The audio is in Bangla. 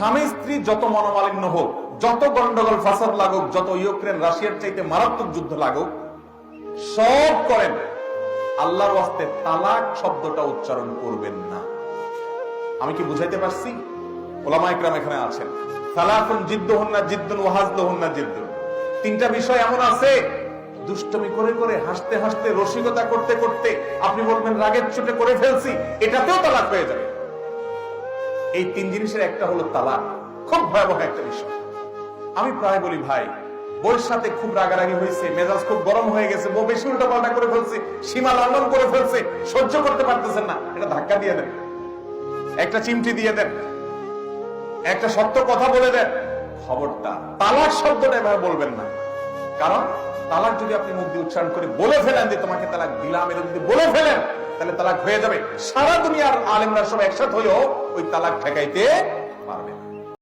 স্বামী স্ত্রী যত মনোমালিন্য হোক, যত গন্ডগোল, ফাসাদ লাগুক, যত ইউক্রেন, রাশিয়ার চাইতে মারাত্মক যুদ্ধ লাগুক, সব করেন। আল্লাহর ওয়াস্তে তালাক শব্দটা উচ্চারণ করবেন না। আমি কি বুঝাইতে পারছি? ওলামা এখানে আছেন। জিদ্দ তিনটা বিষয় এমন আছে, দুষ্টমি করে করে, হাসতে হাসতে, রসিকতা করতে করতে, আপনি বলবেন, রাগের চোটে করে ফেলছি। এটাতেও তালাক হয়ে যাবে। এই তিন জিনিসের একটা হলো তালাক। খুব ভয়াবহ একটা বিষয়। আমি প্রায় বলি, ভাই বউর সাথে খুব রাগারাগি হয়েছে, মেজাজ খুব গরম হয়ে গেছে, বউ বেশি উল্টো পাল্টা করে ফেলছে, সীমা লঙ্ঘন করে ফেলছে, সহ্য করতে পারতেছেন না। এটা ধাক্কা দিয়ে দেন। একটা চিমটি দিয়ে দেন। একটা সত্য কথা বলে দেন। খবরটা তালাক শব্দটা এভাবে বলবেন না। কারণ তালাক যদি আপনি মুখ দিয়ে উচ্চারণ করে বলে ফেলেন যে তোমাকে তালাক দিলাম, এটা যদি বলে ফেলেন তাহলে তালাক হয়ে যাবে। সারা দুনিয়ার আলেমরা সব একসাথে হয়েও ওই তালাক ঠেকাইতে পারবে না।